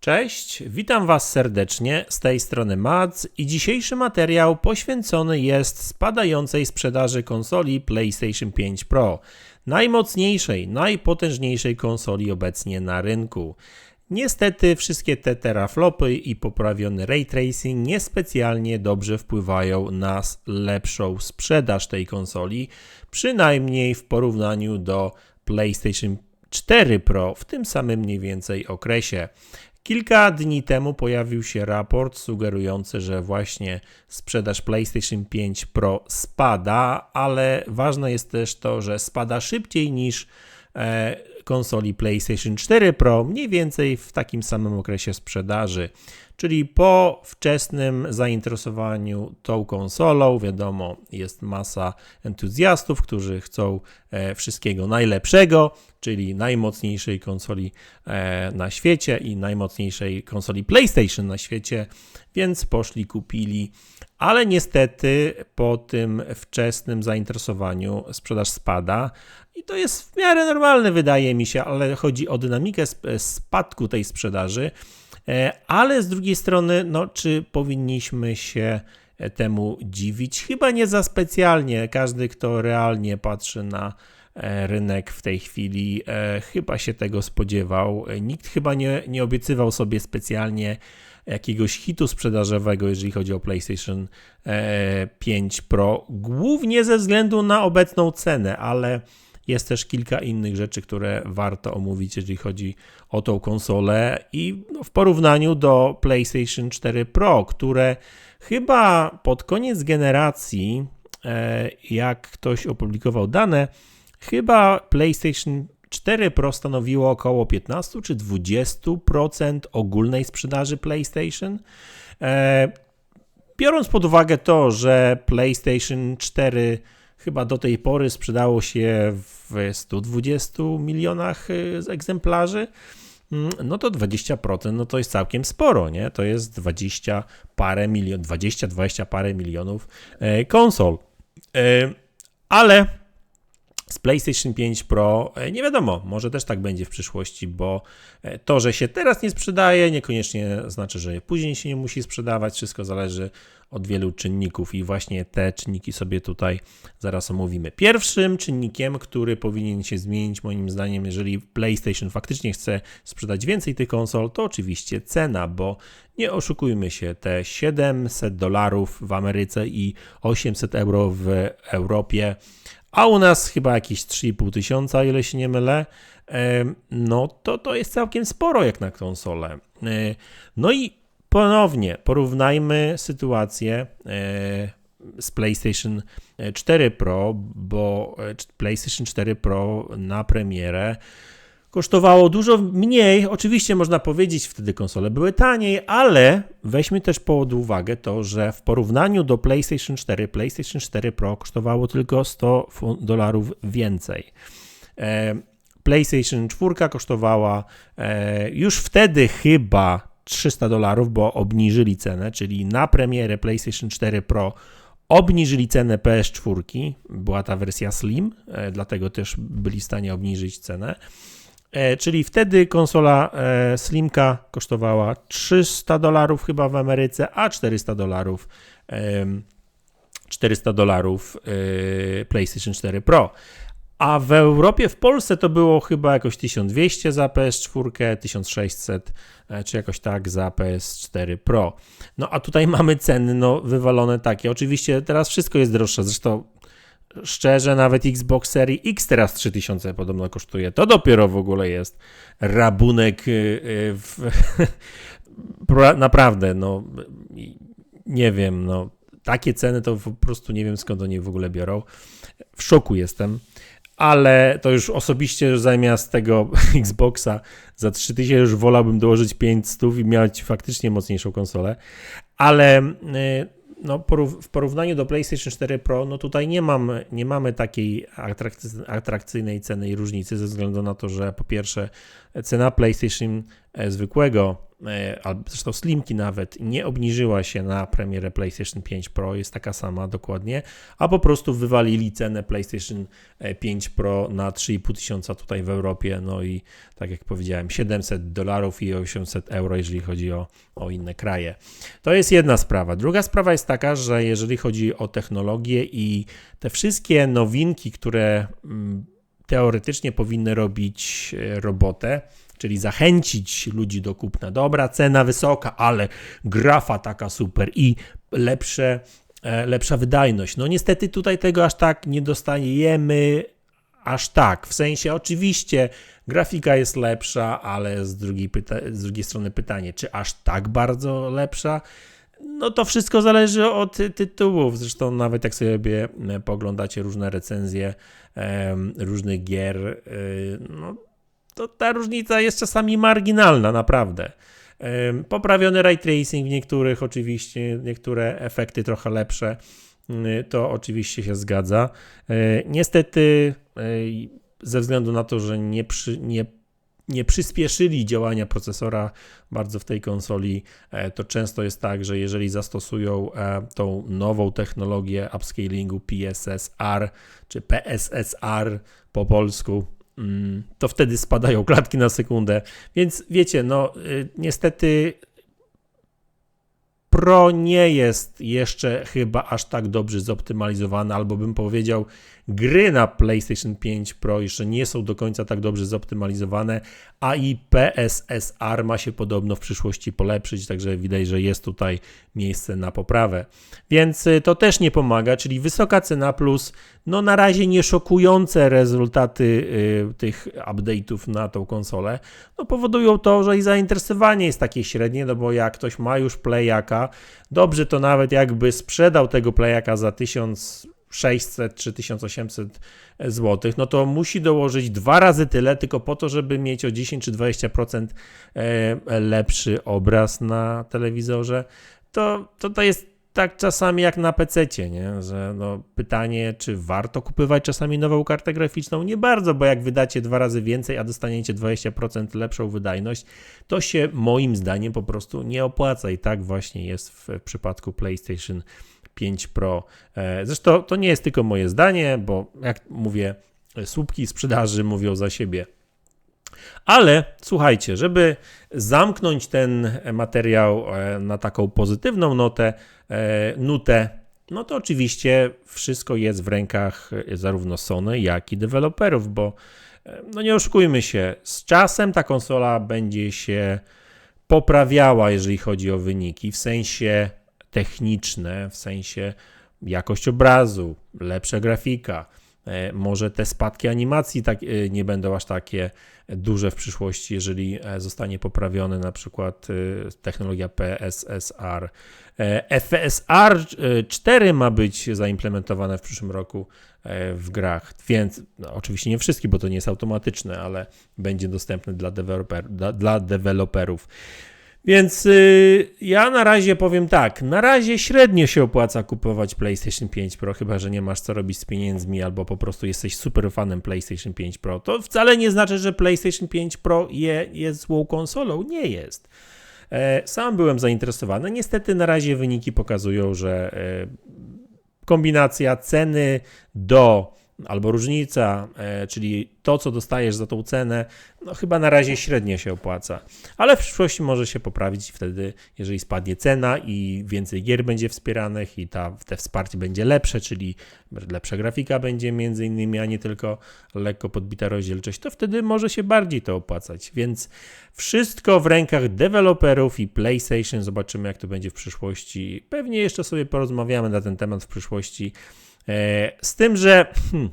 Cześć, witam Was serdecznie z tej strony Mads i dzisiejszy materiał poświęcony jest spadającej sprzedaży konsoli PlayStation 5 Pro, najmocniejszej, najpotężniejszej konsoli obecnie na rynku. Niestety wszystkie te teraflopy i poprawiony ray tracing niespecjalnie dobrze wpływają na lepszą sprzedaż tej konsoli, przynajmniej w porównaniu do PlayStation 4 Pro w tym samym mniej więcej okresie. Kilka dni temu pojawił się raport sugerujący, że właśnie sprzedaż PlayStation 5 Pro spada, ale ważne jest też to, że spada szybciej niż e, konsoli PlayStation 4 Pro, mniej więcej w takim samym okresie sprzedaży. Czyli po wczesnym zainteresowaniu tą konsolą, wiadomo, jest masa entuzjastów, którzy chcą e, wszystkiego najlepszego, czyli najmocniejszej konsoli e, na świecie i najmocniejszej konsoli PlayStation na świecie, więc poszli, kupili. Ale niestety po tym wczesnym zainteresowaniu sprzedaż spada i to jest w miarę normalne, wydaje mi się, ale chodzi o dynamikę spadku tej sprzedaży. E, ale z drugiej strony, no, czy powinniśmy się temu dziwić? Chyba nie za specjalnie. Każdy, kto realnie patrzy na e, rynek w tej chwili, e, chyba się tego spodziewał. Nikt chyba nie, nie obiecywał sobie specjalnie jakiegoś hitu sprzedażowego, jeżeli chodzi o PlayStation 5 Pro, głównie ze względu na obecną cenę, ale jest też kilka innych rzeczy, które warto omówić, jeżeli chodzi o tą konsolę i w porównaniu do PlayStation 4 Pro, które chyba pod koniec generacji, e, jak ktoś opublikował dane, chyba PlayStation 4 Pro stanowiło około 15 czy 20% ogólnej sprzedaży PlayStation. E, biorąc pod uwagę to, że PlayStation 4 chyba do tej pory sprzedało się w 120 milionach y, egzemplarzy, mm, no to 20% no to jest całkiem sporo, nie? To jest 20 parę milion, 20-20 parę milionów konsol. E, ale z PlayStation 5 Pro e, nie wiadomo, może też tak będzie w przyszłości, bo to, że się teraz nie sprzedaje, niekoniecznie znaczy, że później się nie musi sprzedawać. Wszystko zależy od wielu czynników i właśnie te czynniki sobie tutaj zaraz omówimy. Pierwszym czynnikiem, który powinien się zmienić moim zdaniem, jeżeli PlayStation faktycznie chce sprzedać więcej tych konsol, to oczywiście cena, bo nie oszukujmy się, te 700 dolarów w Ameryce i 800 euro w Europie, a u nas chyba jakieś 3,5 tysiąca, ile się nie mylę, no to to jest całkiem sporo jak na konsolę. E, no i Ponownie porównajmy sytuację e, z PlayStation 4 Pro, bo e, PlayStation 4 Pro na premierę kosztowało dużo mniej. Oczywiście można powiedzieć, wtedy konsole były taniej, ale weźmy też pod uwagę to, że w porównaniu do PlayStation 4, PlayStation 4 Pro kosztowało tylko 100 dolarów więcej. E, PlayStation 4 kosztowała już wtedy chyba 300 dolarów, bo obniżyli cenę, czyli na premierę PlayStation 4 Pro obniżyli cenę PS4, była ta wersja Slim, e, dlatego też byli w stanie obniżyć cenę. E, czyli wtedy konsola e, Slimka kosztowała 300 dolarów chyba w Ameryce, a 400 dolarów 400 dolarów PlayStation 4 Pro. A w Europie, w Polsce to było chyba jakoś 1200 za PS4, 1600 e, czy jakoś tak za PS4 Pro. No a tutaj mamy ceny no, wywalone takie. Oczywiście teraz wszystko jest droższe, zresztą szczerze nawet Xbox Series X teraz 3000 podobno kosztuje. To dopiero w ogóle jest rabunek y, y, w... naprawdę, no nie wiem, no takie ceny to po prostu nie wiem skąd oni w ogóle biorą. W szoku jestem ale to już osobiście zamiast tego Xboxa za 3000 już wolałbym dołożyć 500 i mieć faktycznie mocniejszą konsolę, ale y, no, w porównaniu do PlayStation 4 Pro, no tutaj nie, mam, nie mamy takiej atrakcyjnej ceny i różnicy ze względu na to, że po pierwsze cena PlayStation e, zwykłego albo zresztą Slimki nawet, nie obniżyła się na premierę PlayStation 5 Pro, jest taka sama dokładnie, a po prostu wywalili cenę PlayStation 5 e, Pro na 3,5 tysiąca tutaj w Europie, no i tak jak powiedziałem, 700 dolarów i 800 euro, jeżeli chodzi o, o inne kraje. To jest jedna sprawa. Druga sprawa jest taka, że jeżeli chodzi o technologię i te wszystkie nowinki, które mm, teoretycznie powinny robić e, robotę, czyli zachęcić ludzi do kupna. Dobra, cena wysoka, ale grafa taka super i lepsze, e, lepsza wydajność. No niestety tutaj tego aż tak nie dostajemy, aż tak. W sensie oczywiście grafika jest lepsza, ale z drugiej, z drugiej strony pytanie, czy aż tak bardzo lepsza? No to wszystko zależy od tytułów. Zresztą nawet jak sobie e, poglądacie różne recenzje różnych gier, e, no to ta różnica jest czasami marginalna, naprawdę. Poprawiony ray tracing w niektórych, oczywiście, niektóre efekty trochę lepsze, y, to oczywiście się zgadza. E, niestety, ze względu na to, że nie, przy, nie nie przyspieszyli działania procesora bardzo w tej konsoli, e, to często jest tak, że jeżeli zastosują e, tą nową technologię upscalingu PSSR czy PSSR po polsku, mm, to wtedy spadają klatki na sekundę. Więc wiecie, no y, niestety Pro nie jest jeszcze chyba aż tak dobrze zoptymalizowane, albo bym powiedział, gry na PlayStation 5 Pro jeszcze nie są do końca tak dobrze zoptymalizowane, a i PSSR ma się podobno w przyszłości polepszyć, także widać, że jest tutaj miejsce na poprawę. Więc y, to też nie pomaga, czyli wysoka cena plus no na razie nie szokujące rezultaty y, tych update'ów na tą konsolę, no powodują to, że i zainteresowanie jest takie średnie, no bo jak ktoś ma już Playaka, dobrze to nawet jakby sprzedał tego Playaka za 1000 600 czy 1800 zł, no to musi dołożyć dwa razy tyle, tylko po to, żeby mieć o 10 czy 20% e, lepszy obraz na telewizorze. To, to, to jest tak czasami jak na PC, nie? że no, pytanie, czy warto kupować czasami nową kartę graficzną? Nie bardzo, bo jak wydacie dwa razy więcej, a dostaniecie 20% lepszą wydajność, to się moim zdaniem po prostu nie opłaca i tak właśnie jest w przypadku PlayStation 5 Pro. E, zresztą to nie jest tylko moje zdanie, bo jak mówię, słupki sprzedaży mówią za siebie. Ale słuchajcie, żeby zamknąć ten materiał e, na taką pozytywną notę, e, nutę, no to oczywiście wszystko jest w rękach zarówno Sony, jak i deweloperów, bo no nie oszukujmy się, z czasem ta konsola będzie się poprawiała, jeżeli chodzi o wyniki, w sensie techniczne, w sensie jakość obrazu, lepsza grafika. E, może te spadki animacji tak, e, nie będą aż takie duże w przyszłości, jeżeli e, zostanie poprawiona na przykład technologia PSSR. FSR 4 ma być zaimplementowane w przyszłym roku w grach, więc no, oczywiście nie wszystkie, bo to nie jest automatyczne, ale będzie dostępne dla, deweloper, dla, dla deweloperów. Więc yy, ja na razie powiem tak, na razie średnio się opłaca kupować PlayStation 5 Pro, chyba że nie masz co robić z pieniędzmi albo po prostu jesteś super fanem PlayStation 5 Pro. To wcale nie znaczy, że PlayStation 5 Pro je, jest złą konsolą, nie jest. E, sam byłem zainteresowany. Niestety na razie wyniki pokazują, że e, kombinacja ceny do albo różnica, e, czyli to, co dostajesz za tą cenę, no chyba na razie średnio się opłaca. Ale w przyszłości może się poprawić wtedy, jeżeli spadnie cena i więcej gier będzie wspieranych i ta, te wsparcie będzie lepsze, czyli lepsza grafika będzie między innymi, a nie tylko lekko podbita rozdzielczość, to wtedy może się bardziej to opłacać. Więc wszystko w rękach deweloperów i PlayStation. Zobaczymy, jak to będzie w przyszłości. Pewnie jeszcze sobie porozmawiamy na ten temat w przyszłości. E, z tym, że hmm,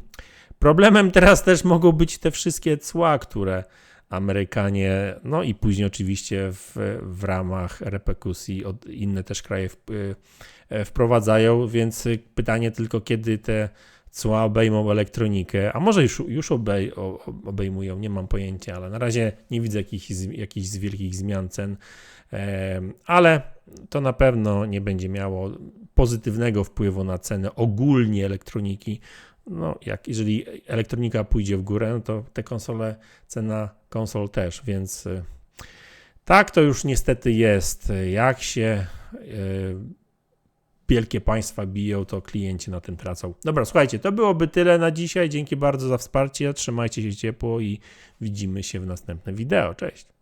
problemem teraz też mogą być te wszystkie cła, które Amerykanie, no i później oczywiście w, w ramach reperkusji od inne też kraje w, e, wprowadzają, więc pytanie tylko, kiedy te cła obejmą elektronikę, a może już, już obej, obejmują, nie mam pojęcia, ale na razie nie widzę jakichś, jakichś wielkich zmian cen, e, ale to na pewno nie będzie miało pozytywnego wpływu na cenę ogólnie elektroniki. No, jak jeżeli elektronika pójdzie w górę, no to te konsole, cena konsol też, więc y, Tak to już niestety jest. Jak się e, wielkie państwa biją, to klienci na tym tracą. Dobra, słuchajcie, to byłoby tyle na dzisiaj. Dzięki bardzo za wsparcie. Trzymajcie się ciepło i widzimy się w następnym wideo. Cześć.